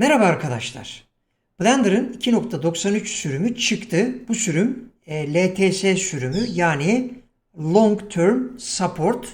Merhaba arkadaşlar. Blender'ın 2.93 sürümü çıktı. Bu sürüm e, LTS sürümü yani Long Term Support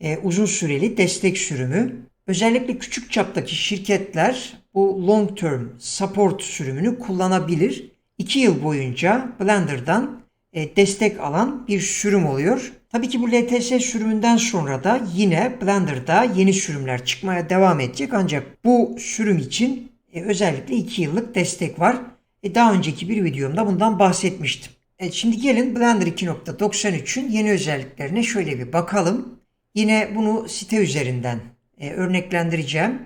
e, uzun süreli destek sürümü. Özellikle küçük çaptaki şirketler bu Long Term Support sürümünü kullanabilir. 2 yıl boyunca Blender'dan e, destek alan bir sürüm oluyor. Tabii ki bu LTS sürümünden sonra da yine Blender'da yeni sürümler çıkmaya devam edecek. Ancak bu sürüm için e, özellikle 2 yıllık destek var. E, daha önceki bir videomda bundan bahsetmiştim. Evet, şimdi gelin Blender 2.93'ün yeni özelliklerine şöyle bir bakalım. Yine bunu site üzerinden e, örneklendireceğim.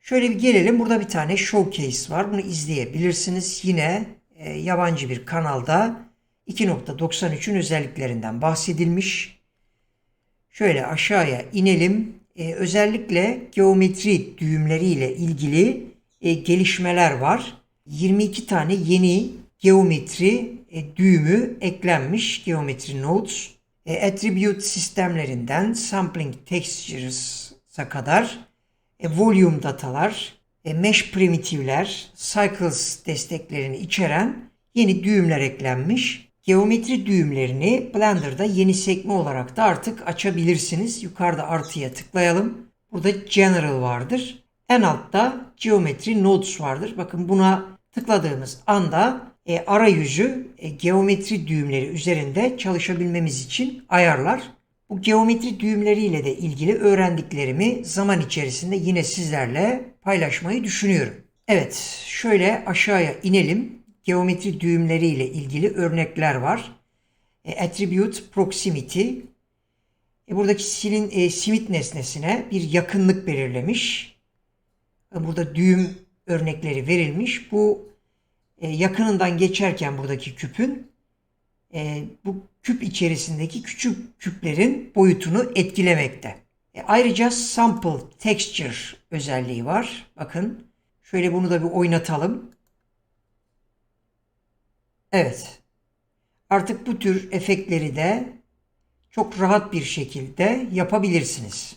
Şöyle bir gelelim. Burada bir tane showcase var. Bunu izleyebilirsiniz. Yine e, yabancı bir kanalda 2.93'ün özelliklerinden bahsedilmiş. Şöyle aşağıya inelim. E, özellikle geometri düğümleriyle ilgili e, gelişmeler var. 22 tane yeni geometri e, düğümü eklenmiş. Geometri nodes. E, attribute sistemlerinden sampling textures'a kadar e, volume datalar, e, mesh primitivler, cycles desteklerini içeren yeni düğümler eklenmiş. Geometri düğümlerini Blender'da yeni sekme olarak da artık açabilirsiniz. Yukarıda artıya tıklayalım. Burada General vardır. En altta Geometry Nodes vardır. Bakın buna tıkladığımız anda e, arayüzü e, geometri düğümleri üzerinde çalışabilmemiz için ayarlar. Bu geometri düğümleriyle de ilgili öğrendiklerimi zaman içerisinde yine sizlerle paylaşmayı düşünüyorum. Evet, şöyle aşağıya inelim geometri düğümleriyle ilgili örnekler var. E, attribute proximity. E, buradaki silin e, simit nesnesine bir yakınlık belirlemiş. E, burada düğüm örnekleri verilmiş. Bu e, yakınından geçerken buradaki küpün e, bu küp içerisindeki küçük küplerin boyutunu etkilemekte. E, ayrıca sample texture özelliği var. Bakın şöyle bunu da bir oynatalım. Evet. Artık bu tür efektleri de çok rahat bir şekilde yapabilirsiniz.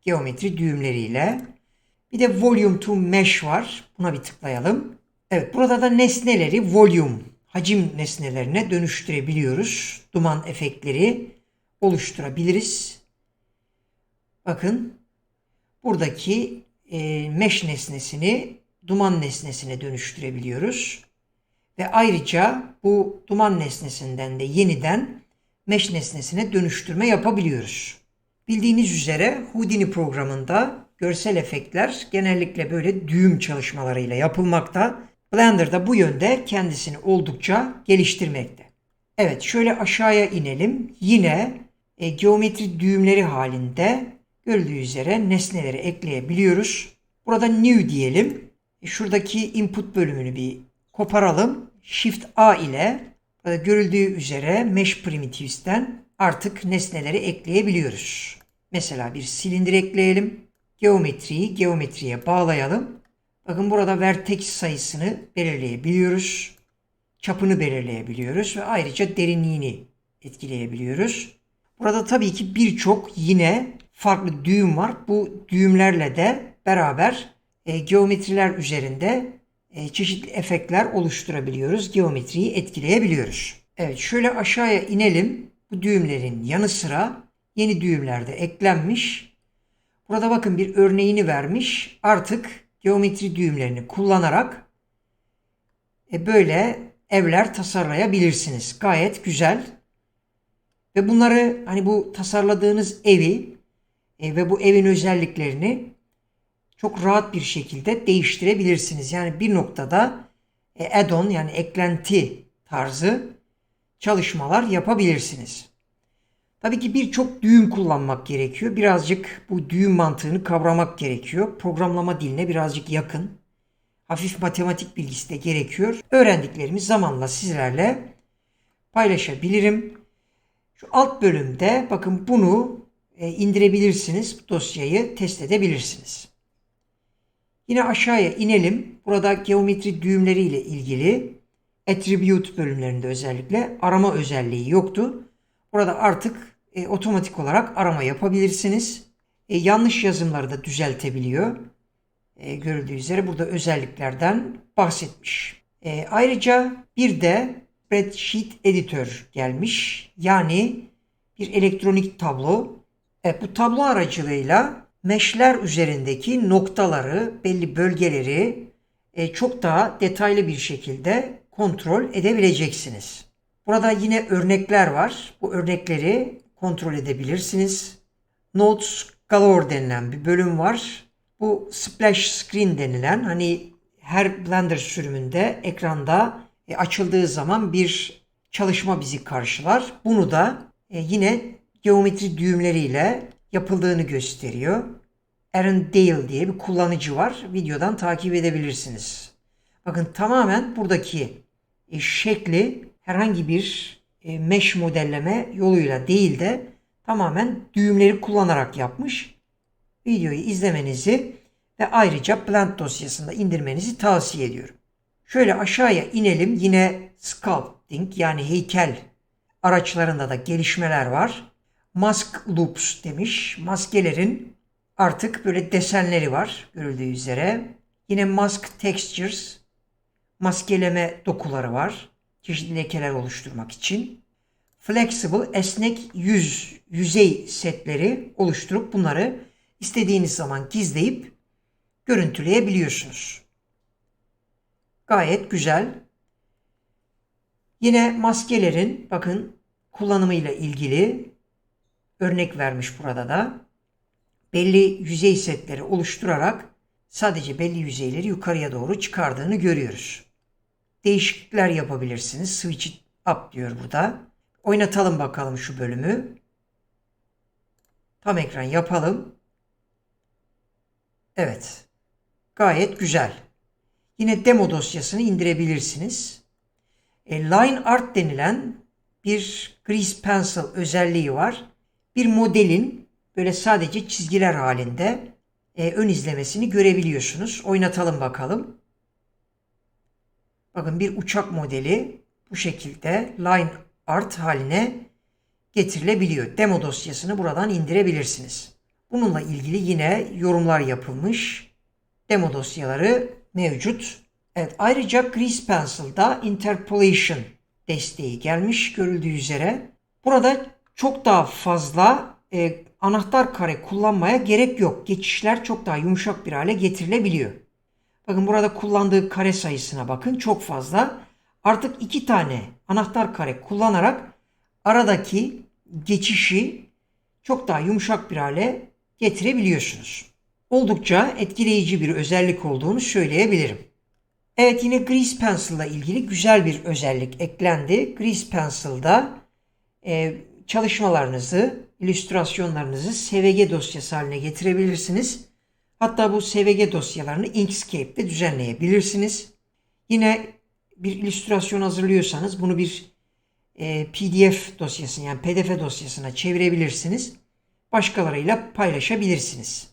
Geometri düğümleriyle. Bir de Volume to Mesh var. Buna bir tıklayalım. Evet burada da nesneleri volume, hacim nesnelerine dönüştürebiliyoruz. Duman efektleri oluşturabiliriz. Bakın buradaki e, mesh nesnesini duman nesnesine dönüştürebiliyoruz. Ve ayrıca bu duman nesnesinden de yeniden mesh nesnesine dönüştürme yapabiliyoruz. Bildiğiniz üzere Houdini programında görsel efektler genellikle böyle düğüm çalışmalarıyla yapılmakta. Blender da bu yönde kendisini oldukça geliştirmekte. Evet şöyle aşağıya inelim. Yine e, geometri düğümleri halinde görüldüğü üzere nesneleri ekleyebiliyoruz. Burada new diyelim. E, şuradaki input bölümünü bir koparalım. Shift A ile e, görüldüğü üzere Mesh Primitive'den artık nesneleri ekleyebiliyoruz. Mesela bir silindir ekleyelim. Geometriyi geometriye bağlayalım. Bakın burada vertex sayısını belirleyebiliyoruz. Çapını belirleyebiliyoruz ve ayrıca derinliğini etkileyebiliyoruz. Burada tabii ki birçok yine farklı düğüm var. Bu düğümlerle de beraber e, geometriler üzerinde çeşitli efektler oluşturabiliyoruz. Geometriyi etkileyebiliyoruz. Evet şöyle aşağıya inelim. Bu düğümlerin yanı sıra yeni düğümler de eklenmiş. Burada bakın bir örneğini vermiş. Artık geometri düğümlerini kullanarak e, böyle evler tasarlayabilirsiniz. Gayet güzel. Ve bunları hani bu tasarladığınız evi e, ve bu evin özelliklerini çok rahat bir şekilde değiştirebilirsiniz. Yani bir noktada e, add-on yani eklenti tarzı çalışmalar yapabilirsiniz. Tabii ki birçok düğüm kullanmak gerekiyor. Birazcık bu düğüm mantığını kavramak gerekiyor. Programlama diline birazcık yakın. Hafif matematik bilgisi de gerekiyor. Öğrendiklerimi zamanla sizlerle paylaşabilirim. Şu alt bölümde bakın bunu e, indirebilirsiniz. Dosyayı test edebilirsiniz. Yine aşağıya inelim. Burada geometri düğümleri ile ilgili attribute bölümlerinde özellikle arama özelliği yoktu. Burada artık e, otomatik olarak arama yapabilirsiniz. E, yanlış yazımları da düzeltebiliyor. E, görüldüğü üzere burada özelliklerden bahsetmiş. E, ayrıca bir de spreadsheet editör gelmiş. Yani bir elektronik tablo. Evet, bu tablo aracılığıyla meşler üzerindeki noktaları, belli bölgeleri e, çok daha detaylı bir şekilde kontrol edebileceksiniz. Burada yine örnekler var. Bu örnekleri kontrol edebilirsiniz. Notes Galore denilen bir bölüm var. Bu splash screen denilen hani her Blender sürümünde ekranda e, açıldığı zaman bir çalışma bizi karşılar. Bunu da e, yine geometri düğümleriyle yapıldığını gösteriyor. Aaron Dale diye bir kullanıcı var. Videodan takip edebilirsiniz. Bakın tamamen buradaki e, şekli herhangi bir e, mesh modelleme yoluyla değil de tamamen düğümleri kullanarak yapmış. Videoyu izlemenizi ve ayrıca Blend dosyasında indirmenizi tavsiye ediyorum. Şöyle aşağıya inelim. Yine sculpting yani heykel araçlarında da gelişmeler var. Mask loops demiş. Maskelerin artık böyle desenleri var görüldüğü üzere. Yine mask textures maskeleme dokuları var. Çeşitli lekeler oluşturmak için. Flexible esnek yüz yüzey setleri oluşturup bunları istediğiniz zaman gizleyip görüntüleyebiliyorsunuz. Gayet güzel. Yine maskelerin bakın kullanımıyla ilgili örnek vermiş burada da. Belli yüzey setleri oluşturarak sadece belli yüzeyleri yukarıya doğru çıkardığını görüyoruz. Değişiklikler yapabilirsiniz. Switch it up diyor burada. Oynatalım bakalım şu bölümü. Tam ekran yapalım. Evet. Gayet güzel. Yine demo dosyasını indirebilirsiniz. E, Line Art denilen bir Grease Pencil özelliği var. Bir modelin böyle sadece çizgiler halinde e, ön izlemesini görebiliyorsunuz. Oynatalım bakalım. Bakın bir uçak modeli bu şekilde line art haline getirilebiliyor. Demo dosyasını buradan indirebilirsiniz. Bununla ilgili yine yorumlar yapılmış. Demo dosyaları mevcut. Evet, ayrıca Grease Pencil'da Interpolation desteği gelmiş görüldüğü üzere. Burada çok daha fazla e, anahtar kare kullanmaya gerek yok. Geçişler çok daha yumuşak bir hale getirilebiliyor. Bakın burada kullandığı kare sayısına bakın çok fazla. Artık iki tane anahtar kare kullanarak aradaki geçişi çok daha yumuşak bir hale getirebiliyorsunuz. Oldukça etkileyici bir özellik olduğunu söyleyebilirim. Evet yine Grease Pencil ile ilgili güzel bir özellik eklendi. Grease Pencil'da e, çalışmalarınızı, illüstrasyonlarınızı SVG dosyası haline getirebilirsiniz. Hatta bu SVG dosyalarını Inkscape'de düzenleyebilirsiniz. Yine bir illüstrasyon hazırlıyorsanız bunu bir e, PDF dosyasına yani PDF dosyasına çevirebilirsiniz. Başkalarıyla paylaşabilirsiniz.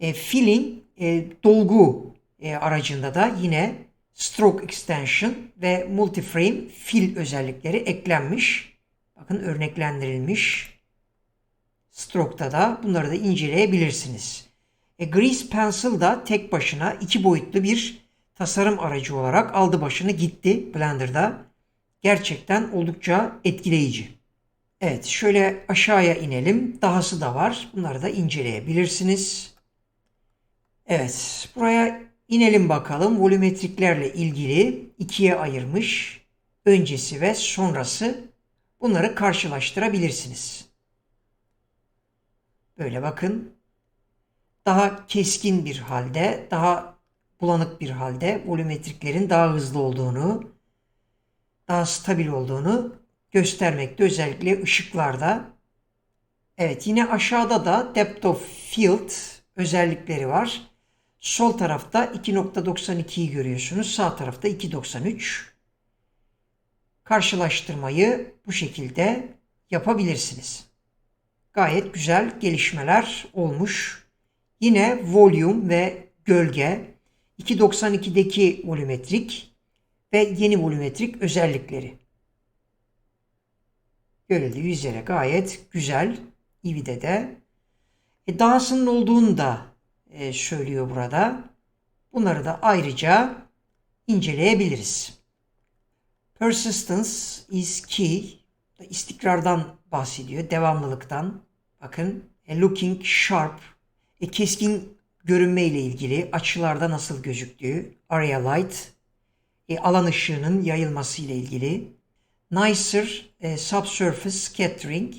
E, filling e, dolgu e, aracında da yine stroke extension ve multiframe fill özellikleri eklenmiş. Bakın örneklendirilmiş. Stroke'da da bunları da inceleyebilirsiniz. E, Grease Pencil da tek başına iki boyutlu bir tasarım aracı olarak aldı başını gitti Blender'da. Gerçekten oldukça etkileyici. Evet şöyle aşağıya inelim. Dahası da var. Bunları da inceleyebilirsiniz. Evet buraya inelim bakalım. Volümetriklerle ilgili ikiye ayırmış. Öncesi ve sonrası bunları karşılaştırabilirsiniz. Böyle bakın daha keskin bir halde, daha bulanık bir halde volümetriklerin daha hızlı olduğunu, daha stabil olduğunu göstermekte özellikle ışıklarda. Evet yine aşağıda da depth of field özellikleri var. Sol tarafta 2.92'yi görüyorsunuz. Sağ tarafta 2.93. Karşılaştırmayı bu şekilde yapabilirsiniz. Gayet güzel gelişmeler olmuş. Yine volume ve gölge 2.92'deki volümetrik ve yeni volümetrik özellikleri. Görüldüğü üzere gayet güzel. İvide de. E, dahasının olduğunu da e, söylüyor burada. Bunları da ayrıca inceleyebiliriz. Persistence is key. İstikrardan bahsediyor, devamlılıktan. Bakın, e, looking sharp, e, keskin görünme ile ilgili, açılarda nasıl gözüktüğü, area light, e, alan ışığının yayılması ile ilgili. Nicer e, subsurface scattering.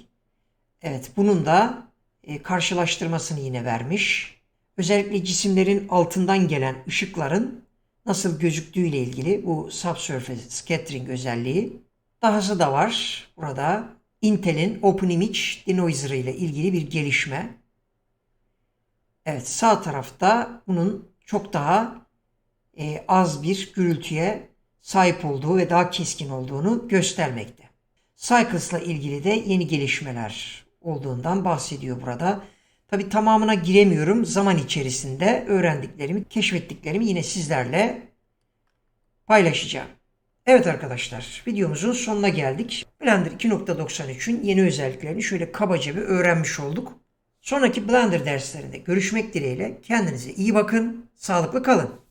Evet, bunun da e, karşılaştırmasını yine vermiş. Özellikle cisimlerin altından gelen ışıkların nasıl gözüktüğü ile ilgili bu subsurface scattering özelliği. Dahası da var burada. Intel'in Open Image Denoiser ile ilgili bir gelişme. Evet sağ tarafta bunun çok daha e, az bir gürültüye sahip olduğu ve daha keskin olduğunu göstermekte. Cycles'la ilgili de yeni gelişmeler olduğundan bahsediyor burada. Tabi tamamına giremiyorum. Zaman içerisinde öğrendiklerimi, keşfettiklerimi yine sizlerle paylaşacağım. Evet arkadaşlar videomuzun sonuna geldik. Blender 2.93'ün yeni özelliklerini şöyle kabaca bir öğrenmiş olduk. Sonraki Blender derslerinde görüşmek dileğiyle kendinize iyi bakın, sağlıklı kalın.